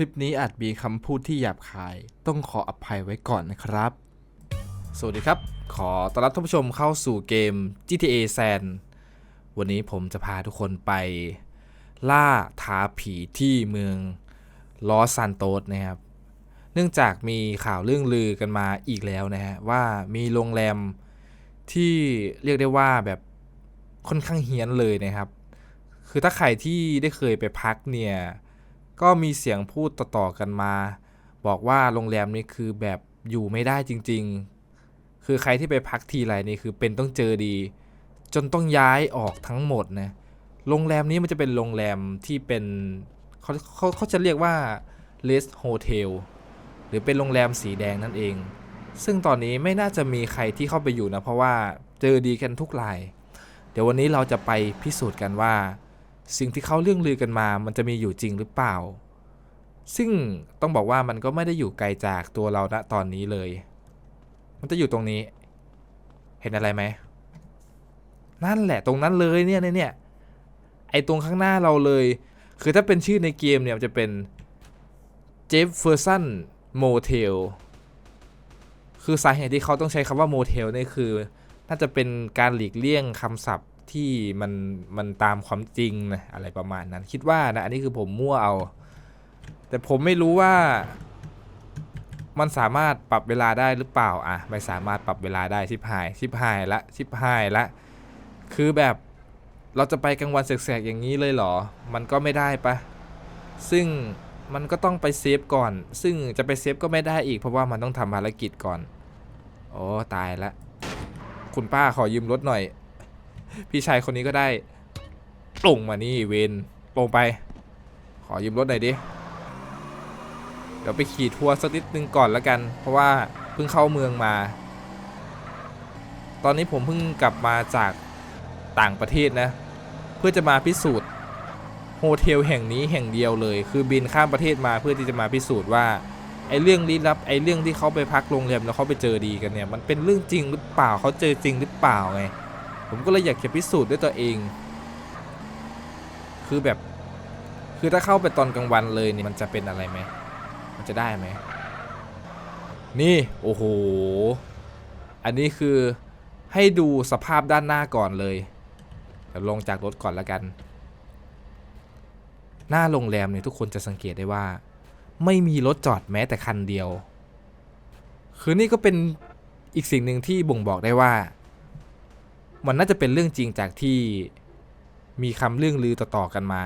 ลิปนี้อาจมีคำพูดที่หยาบคาย ต้องขออภัยไว้ก่อนนะครับ สวัสดีครับ ขอต้อนรับท่านผู้ชมเข้าสู่เกม GTA San วันนี้ผมจะพาทุกคนไป ล่าท้าผีที่เมืองลอสซานโตสนะครับ เนื่องจากมีข่าวเรื่องลือกันมาอีกแล้วนะฮะ ว่ามีโรงแรมที่เรียกได้ว่าแบบค่อนข้างเฮี้ยนเลยนะครับ คือถ้าใครที่ได้เคยไปพักเนี่ย ก็มีเสียงพูดต่อๆกันมา บอกว่าโรงแรมนี้คือแบบอยู่ไม่ได้จริง ๆ คือใครที่ไปพักทีไรนี่คือเป็นต้องเจอดี จนต้องย้ายออกทั้งหมดนะโรงแรมนี้มันจะเป็นโรงแรมที่เป็นเขาเขาเขาจะเรียกว่า Rest Hotel หรือเป็นโรงแรมสีแดงนั่นเอง ซึ่งตอนนี้ไม่น่าจะมีใครที่เข้าไปอยู่นะ เพราะว่าเจอดีกันทุกราย เดี๋ยววันนี้เราจะไปพิสูจน์กันว่า สิ่งที่เขาเรื่องลือกันมา มันจะมีอยู่จริงหรือเปล่า ซึ่งต้องบอกว่ามันก็ไม่ได้อยู่ไกลจากตัวเราณตอนนี้เลย มันจะอยู่ตรงนี้ เห็นอะไรไหม นั่นแหละตรงนั้นเลยเนี่ยเนี่ยเนี่ยไอตรงข้างหน้าเราเลย คือถ้าเป็นชื่อในเกมเนี่ยมันจะเป็นเจฟเฟอร์สันโมเทลคือสาเหตุที่เขาต้องใช้คำว่าโมเทลนี่คือ น่าจะเป็นการหลีกเลี่ยงคำศัพท์ ที่มันมันตามความจริงนะอะไรประมาณนั้น คิดว่านะอันนี้คือผมมั่วเอา แต่ผมไม่รู้ว่า มันสามารถปรับเวลาได้หรือเปล่าอะไม่สามารถปรับเวลาได้ชิบหายชิบหายละชิบหายละ คือแบบเราจะไปกลางวันแสกๆอย่างนี้เลยเหรอ มันก็ไม่ได้ปะซึ่งมันก็ต้องไปเซฟก่อน ซึ่งจะไปเซฟก็ไม่ได้อีกเพราะว่ามันต้องทำภารกิจก่อน โอ้ตายละ คุณป้าขอยืมรถหน่อย พี่ชายคนนี้ก็ได้ลงมานี่เวนลงไป ขอยืมรถหน่อยดิ เดี๋ยวไปขี่ทัวร์สักนิดนึงก่อนแล้วกัน เพราะว่าเพิ่งเข้าเมืองมา ตอนนี้ผมเพิ่งกลับมาจากต่างประเทศนะ เพื่อจะมาพิสูจน์โฮเทลแห่งนี้แห่งเดียวเลย คือบินข้ามประเทศมาเพื่อที่จะมาพิสูจน์ว่าไอ้เรื่องลี้ลับไอ้เรื่องที่เขาไปพักโรงแรมแล้วเขาไปเจอดีกันเนี่ย มันเป็นเรื่องจริงหรือเปล่าเขาเจอจริงหรือเปล่าไง ผมก็เลยอยากจะพิสูจน์ด้วยตัวเอง คือแบบ คือถ้าเข้าไปตอนกลางวันเลยนี่มันจะเป็นอะไรไหม มันจะได้ไหม นี่ โอ้โห อันนี้คือให้ดูสภาพด้านหน้าก่อนเลยเดี๋ยวลงจากรถก่อนแล้วกัน หน้าโรงแรมเนี่ยทุกคนจะสังเกตได้ว่า ไม่มีรถจอดแม้แต่คันเดียว คือนี่ก็เป็นอีกสิ่งหนึ่งที่บ่งบอกได้ว่า มันน่าจะเป็นเรื่องจริงจากที่มีคำเรื่องลือต่อๆกันมา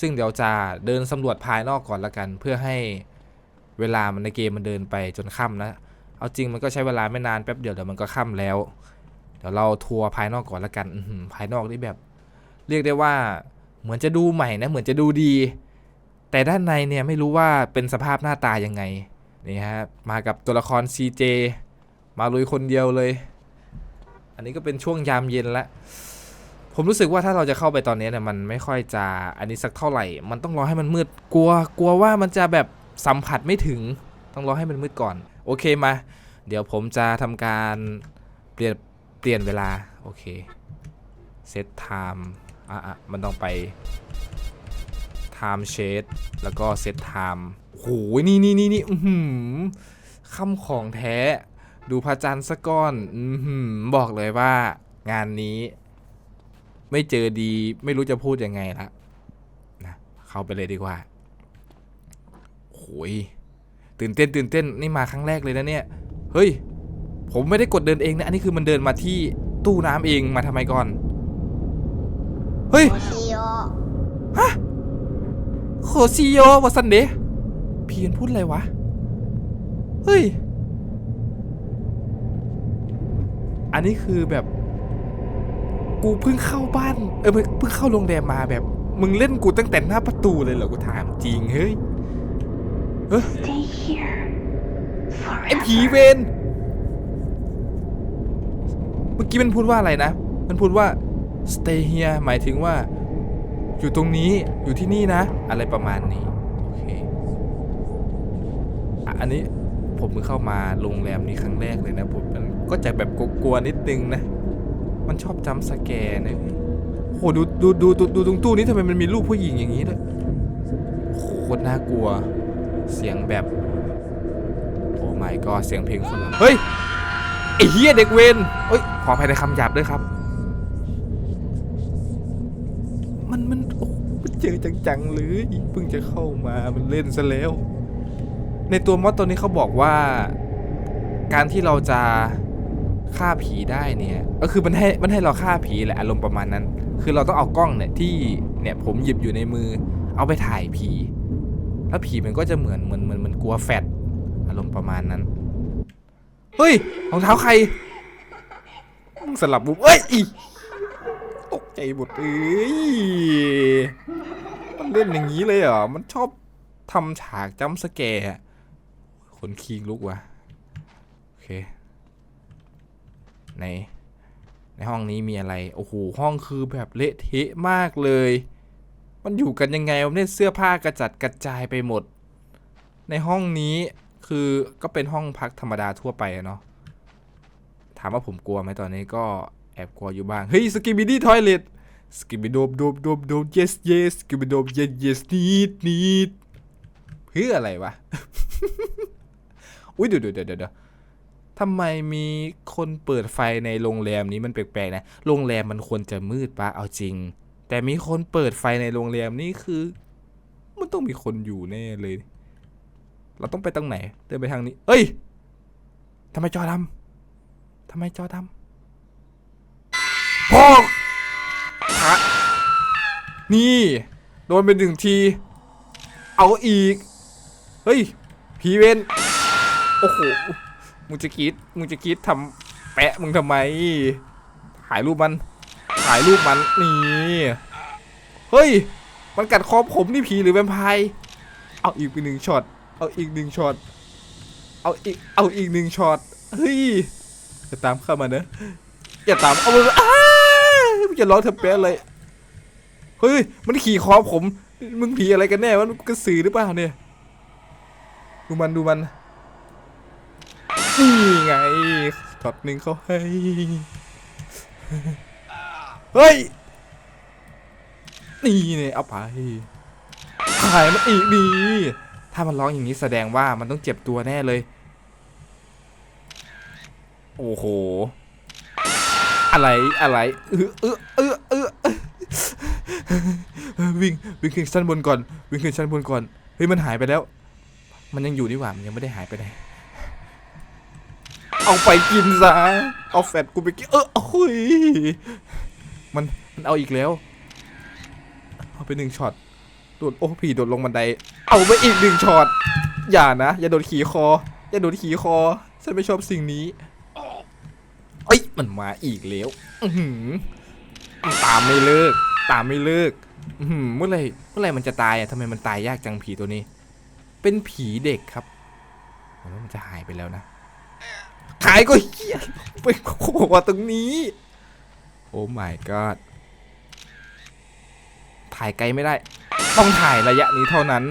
ซึ่งเดี๋ยวจะเดินสำรวจภายนอกก่อนละกัน เพื่อให้เวลามันในเกมมันเดินไปจนค่ำนะ เอาจริงมันก็ใช้เวลาไม่นานแป๊บเดียวเดี๋ยวมันก็ค่ำแล้ว เดี๋ยวเราทัวร์ภายนอกก่อนละกันภายนอกนี่แบบ เรียกได้ว่าเหมือนจะดูใหม่นะ เหมือนจะดูดี แต่ด้านในเนี่ยไม่รู้ว่าเป็นสภาพหน้าตายังไงนี่ฮะมากับตัวละคร CJ มาลุยคนเดียวเลย อันนี้ก็เป็นช่วงยามเย็นละผมรู้สึกว่าถ้าเราจะเข้าไปตอนนี้เนี่ยมันไม่ค่อยจะอันนี้สักเท่าไหร่ มันต้องรอให้มันมืดกลัว กลัวว่ามันจะแบบสัมผัสไม่ถึง ต้องรอให้มันมืดก่อน โอเคมา เดี๋ยวผมจะทำการเปลี่ยนเปลี่ยนเวลา โอเคเซตไทม์อะอะมันต้องไป time shade แล้วก็ set time โหนี่นี่นี่นี่หือคำของแท้ ดูพระจันทร์สะก้อนอือหือบอกเลยว่างานนี้ ไม่เจอดีไม่รู้จะพูดยังไงละนะเข้าไปเลยดีกว่าโหยตื่นเต้นตื่นเต้นนี่มาครั้งแรกเลยนะเนี่ย เฮ้ย ผมไม่ได้กดเดินเองนะ อันนี้คือมันเดินมาที่ตู้น้ำเองมาทำไมก่อน เฮ้ยโคซิโยวาซันเดะเพียนพูดอะไรวะ เฮ้ย อันนี้คือแบบ กูเพิ่งเข้าบ้าน เออเพิ่งเข้าโรงแรมมาแบบ มึงเล่นกูตั้งแต่หน้าประตูเลยเหรอกูถามจริงเฮ้ยเฮ้ย Stay here ไอ้ผี forever. เวนเมื่อกี้มันพูดว่าอะไรนะ มันพูดว่า stay here หมายถึงว่า อยู่ตรงนี้อยู่ที่นี่นะ อะไรประมาณนี้โอเคอะอันนี้ผมเพิ่งเข้ามาโรงแรมนี้ครั้งแรกเลยนะผมมัน ก็จะแบบกลัวๆนิดนึงนะ มันชอบจำสแกนนะโหดูดูดูดูดูตรงตู้นี้ทำไมมันมีรูปผู้หญิงอย่างนี้ด้วยโคตรน่ากลัว เสียงแบบ โอ้ไม่ก็เสียงเพลงคนละเฮ้ยไอ้เฮียเด็กเวนเอ้ยขออภัยในคำหยาบด้วยครับ มันมันโอ้เจอจังๆเลยเพิ่งจะเข้ามามันเล่นซะแล้ว ในตัวมอดตัวนี้เขาบอกว่า การที่เราจะ ฆ่าผีได้เนี่ยก็คือมันให้มันให้เราฆ่าผีแหละอารมณ์ประมาณนั้น คือเราต้องเอากล้องเนี่ยที่เนี่ยผมหยิบอยู่ในมือ เอาไปถ่ายผี แล้วผีมันก็จะเหมือนเหมือนเหมือนเหมันกลัวแฟดอารมณ์ประมาณนั้นเฮ้ยรองเท้าใครสลับบุบเอ้ยอีตกใจหมดเอ้ยมันเล่นอย่างนี้เลยเหรอมันชอบทำฉากจัมสแกร์อะคนคิงลุกว่ะโอเค ในในห้องนี้มีอะไร โอ้โห ห้องคือแบบเละเทะมากเลย มันอยู่กันยังไงวะเนี่ยเสื้อผ้ากระจัดกระจายไปหมด ในห้องนี้คือก็เป็นห้องพักธรรมดาทั่วไปเนาะ ถามว่าผมกลัวไหมตอนนี้ก็แอบกลัวอยู่บ้าง เฮ้ยสกิบิดี้ทอยเลทสกิบิโดบโดบโดบโดบ yes yes สกิบิโดบ yes yes need need เพื่ออะไรวะ อุ้ยเดี๋ยวเดี๋ยวเดี๋ยวเดี๋ยว ทำไมมีคนเปิดไฟในโรงแรมนี้มันแปลกๆนะ โรงแรมมันควรจะมืดปะเอาจริง แต่มีคนเปิดไฟในโรงแรมนี่คือ มันต้องมีคนอยู่แน่เลย เราต้องไปตรงไหน เดินไปทางนี้ เอ้ยทำไมจอดำทำไมจอดำพ่อฮะนี่ โดนเป็นหนึ่งที เอาอีก เฮ้ย ผีเวนโอ้โห มึงจะกรีดมึงจะกรีดทำแปะมึงทำไม ถ่ายรูปมัน ถ่ายรูปมันนี่ เฮ้ย มันกัดคอผมนี่ผีหรือแวมไพร์ เอาอีกไปหนึ่งช็อต เอาอีกหนึ่งช็อต เอาอีก เอาอีกหนึ่งช็อต เฮ้ย อย่าตามเข้ามาเนอะอย่าตาม เอามืออ้ามึงจะร้องทำแปะเลยเฮ้ย มันขี่คอผม มึงผีอะไรกันแน่วะมันกระสือหรือเปล่าเนี่ย ดูมันดูมัน นี่ไงช็อตหนึ่งเขาให้ เฮ้ย นี่เนี่ยเอาไปขายมันอีกดีถ้ามันร้องอย่างนี้แสดงว่ามันต้องเจ็บตัวแน่เลย โอ้โห อะไรอะไรเออเออเออเออวิ่งวิ่งขึ้นชั้นบนก่อน วิ่งขึ้นชั้นบนก่อน เฮ้ยมันหายไปแล้ว มันยังอยู่นี่หว่ามันยังไม่ได้หายไปไหน เอาไปกินซะ เอาแฟตกูไปกิน เออโอ้ย มัน มันเอาอีกแล้ว เอาไปหนึ่งช็อต โดด โอ้ผีโดดลงบันได เอาไปอีกหนึ่งช็อต อย่านะ อย่าโดดขี่คอ อย่าโดดขี่คอ ฉันไม่ชอบสิ่งนี้ เอ้ย มันมาอีกแล้ว อืตามไม่เลิก ตามไม่เลิก อืเมื่อไหรเมื่อไหรมันจะตายอะทำไมมันตายยากจังผีตัวนี้ เป็นผีเด็กครับผมว่ามันจะหายไปแล้วนะ ขายก็เฮียไปโผล่มาตรงนี้ โอ้ my god ถ่ายไกลไม่ได้ ต้องถ่ายระยะนี้เท่านั้น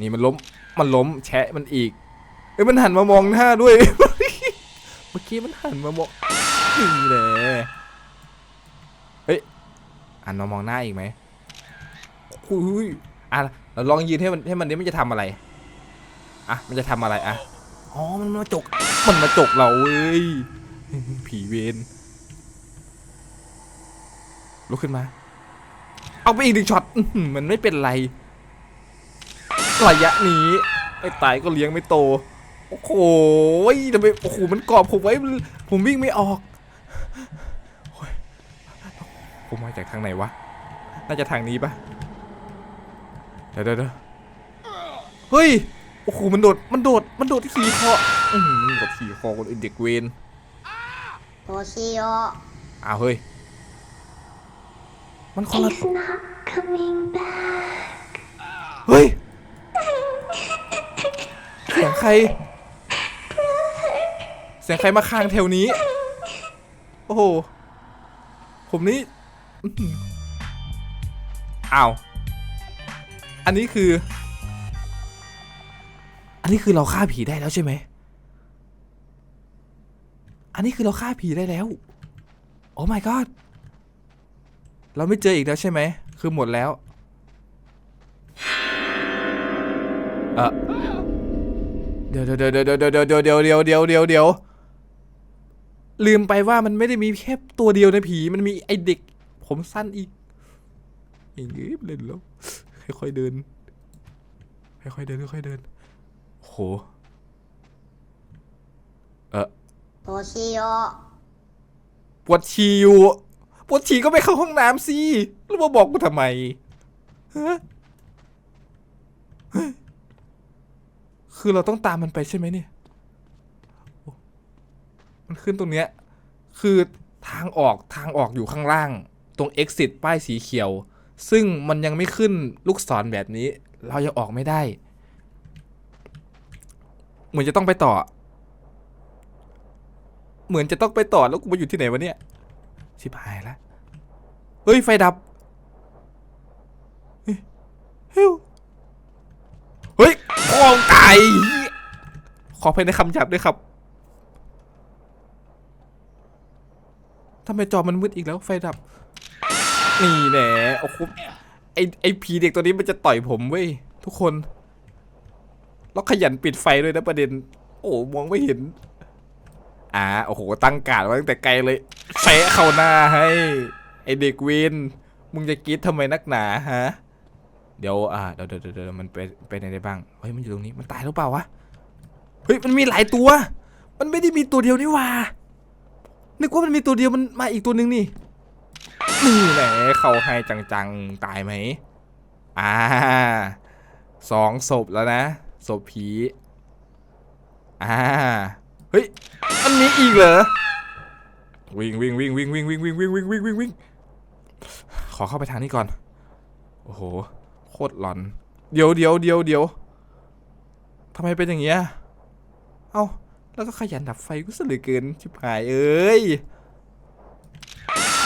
นี่มันล้ม มันล้มแชะมันอีก เอ้ยมันหันมามองหน้าด้วย เมื่อกี้มันหันมามองนี่แหละเฮ้ยหันมามองหน้าอีกไหมอุ้ยอะเราลองยืนให้มันให้มันนี้มันจะทำอะไร อะ มันจะทำอะไรอะ อ๋อ มันมาจก มันมาจกเราเว้ย ผีเวนลุกขึ้นมา เอาไปอีกหนึ่งช็อตมันไม่เป็นไร ระยะนี้ไม่ตายก็เลี้ยงไม่โต โอ้โหทำไมโอ้โห มันกรอบผมไว้ ผมวิ่งไม่ออก ผมมาจากทางไหนวะ น่าจะทางนี้ปะเดี๋ยวเดี๋ยวเดี๋ยวเฮ้ย โอ้โหมันโดดมันโดดมันโดดขี่คออืมกับขี่คอคนอื่นเด็กเวนโตเซียว อ้าวเฮ้ยมันคนละเฮ้ยเสียงใครเสียงใครมาค้างแถวนี้ โอ้โหผมนี้อ้าว อันนี้คือ นนี้คือเราฆ่าผีได้แล้วใช่ไหม อันนี้คือเราฆ่าผีได้แล้ว โอ้ my god เราไม่เจออีกแล้วใช่ไหม คือหมดแล้ว เออเดี๋ยวเดี๋ยวเดี๋ยวเดี๋ยวเดี๋ยวเดี๋ยวเดี๋ยวเดี๋ยวเดี๋ยวเดี๋ยวเดี๋ยวลืมไปว่ามันไม่ได้มีแค่ตัวเดียวนะผี มันมีไอเด็ก ผมสั้นอีกอย่างงี้เล่นแล้วค่อยๆเดินค่อยๆเดินค่อยๆเดิน หเออโตชิโอปวดฉี่อยู่ปวดฉี่ก็ไปเข้าห้องน้ำสิแล้วมาบอกกูทำไมฮะคือเราต้องตามมันไปใช่ไหมเนี่ย มันขึ้นตรงเนี้ย คือทางออกทางออกอยู่ข้างล่าง ตรง exit ป้ายสีเขียว ซึ่งมันยังไม่ขึ้นลูกศรแบบนี้ เรายังออกไม่ได้ เหมือนจะต้องไปต่อ เหมือนจะต้องไปต่อแล้วกูมาอยู่ที่ไหนวะเนี่ย ชิบหายแล้วเฮ้ย ไฟดับ เฮ้ยเฮ้ยเฮ้ยคองไก่ขอภายในคำหยาบด้วยครับทำไมจอมันมืดอีกแล้วไฟดับ นี่แหน่โอ้โหไอไอผีเด็กตัวนี้มันจะต่อยผมเว้ยทุกคน แล้วขยันปิดไฟด้วยนะประเด็น โอ้มองไม่เห็น อ่าโอ้โห ตั้งการไว้ตั้งแต่ไกลเลยเซะเข้าหน้าให้ ไอเด็กเวนมึงจะกรีดทำไมนักหนาฮะ เดี๋ยวอ่าเดี๋ยวเดี๋ยวเดี๋ยวเดี๋ยวมันไปไปไหนได้บ้าง เฮ้ยมันอยู่ตรงนี้มันตายหรือเปล่าวะ เฮ้ยมันมีหลายตัว มันไม่ได้มีตัวเดียวนี่ว่านึกว่ามันมีตัวเดียวมันมาอีกตัวหนึ่งนี่ นี่แหละเขาให้จังๆตายไหม อ่าสองศพแล้วนะ ศพผี อ่า เฮ้ยมันมีอีกเหรอ วิ่งวิ่งวิ่งวิ่งวิ่งวิ่งวิ่งวิ่งวิ่งวิ่งวิ่งวิ่งขอเข้าไปทางนี้ก่อน โอ้โห โคตรหลอน เดี๋ยวเดี๋ยวเดี๋ยวเดี๋ยวทำไมเป็นอย่างเงี้ย เอ้า แล้วก็ขยันดับไฟก็สลือเกิน ชิบหายเอ้ย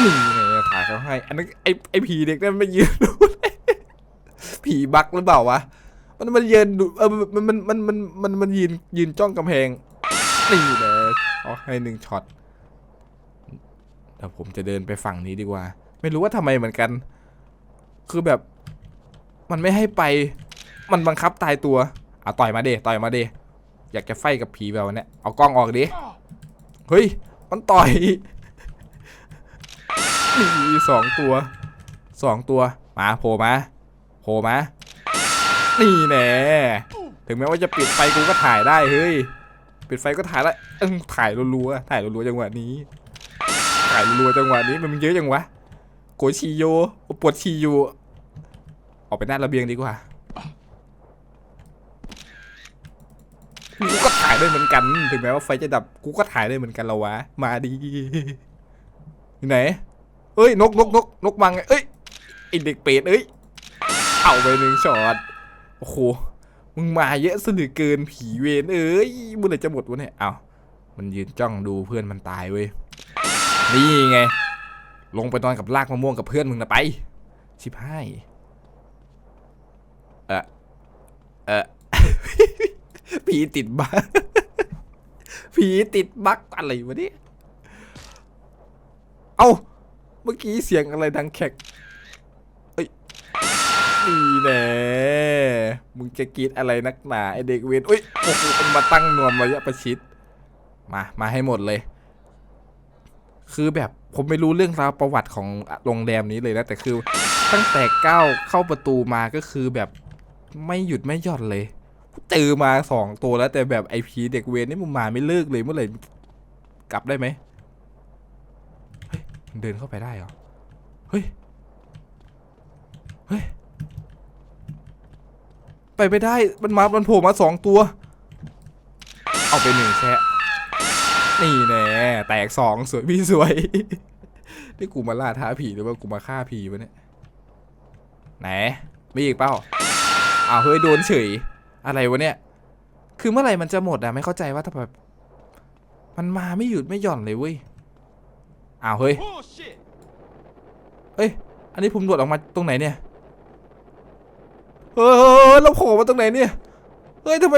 นี่ไงถ่ายเขาให้ อันนั้นไอไอผีเด็กนั่นไมันยืนดูเลยผีบักหรือเปล่าวะ มันมันยืนดูเออมันมันมันมันมันมันยืนยืนจ้องกำแพงนี่เลยเอให้หนึ่งช็อตเดี๋ยวผมจะเดินไปฝั่งนี้ดีกว่า ไม่รู้ว่าทำไมเหมือนกัน คือแบบ มันไม่ให้ไป มันบังคับตายตัวเอาต่อยมาเดต่อยมาเดอยากจะไฟกับผีแบบนี้เอากล้องออกดิเฮ้ย มันต่อยสองตัวสองตัว มาโผล่มาโผล่มา นี่แน่ถึงแม้ว่าจะปิดไฟกูก็ถ่ายได้เฮ้ยปิดไฟก็ถ่ายล้เออถ่ายรัวๆถ่ายรัวๆจังหวะนี้ ถ่ายรัวๆจังหวะนี้มันเยอะจังวะโกชิโยปวดชีอยู่ออกไปหน้าระเบียงดีกว่ากูก็ถ่ายได้เหมือนกัน ถึงแม้ว่าไฟจะดับกูก็ถ่ายได้เหมือนกันแล้ววะ มาดีไหน เอ้ยนกนกนกนกมังไงเอ้ยไอเด็กเป็ดเอ้ยเอาไปหนึ่งช็อต โอ้โห มึงมาเยอะซะเหลือเกินผีเวนเอ้ยมื่อไหร่จะหมดวะเนี่ย เอามันยืนจ้องดูเพื่อนมันตายเว้ย นี่ไง ลงไปนอนกับลากมะม่วงกับเพื่อนมึงนะไป ชิบหายเออเออผีติดบักผีติดบักอะไรวะเนี่ย เอ้า เมื่อกี้เสียงอะไรดังแขก นี่แน่มึงจะกรีดอะไรนักหนาไอเด็กเวนอุ้ยโอ้โหมันมาตั้งนวมระยะประชิด มา มาให้หมดเลย คือแบบผมไม่รู้เรื่องราวประวัติของโรงแรมนี้เลยนะ แต่คือตั้งแต่ก้าวเข้าประตูมาก็คือแบบไม่หยุดไม่หย่อนเลย เจอมาสองตัวแล้วแต่แบบไอพีเด็กเวนนี่มึงมาไม่เลิกเลยเมื่อไหร่กลับได้ไหมเฮ้ยเดินเข้าไปได้เหรอ เฮ้ย เฮ้ย ไปไม่ได้ มันมา มันโผล่มาสองตัว เอาไปหนึ่งแค่นี่แน่แตกสองสวยพี่สวย นี่กูมาล่าท้าผีหรือว่ากูมาฆ่าผีวะเนี่ย ไหนมีอีกเปล่าอ้าวเฮ้ยโดนเฉย อะไรวะเนี่ย คือเมื่อไหร่มันจะหมดอะไม่เข้าใจว่าทำไมมันมาไม่หยุดไม่หย่อนเลยเว้ย อ้าวเฮ้ย เฮ้ย อันนี้ผมโดดออกมาตรงไหนเนี่ย เออเราโผล่มาตรงไหนเนี่ย เฮ้ยทำไม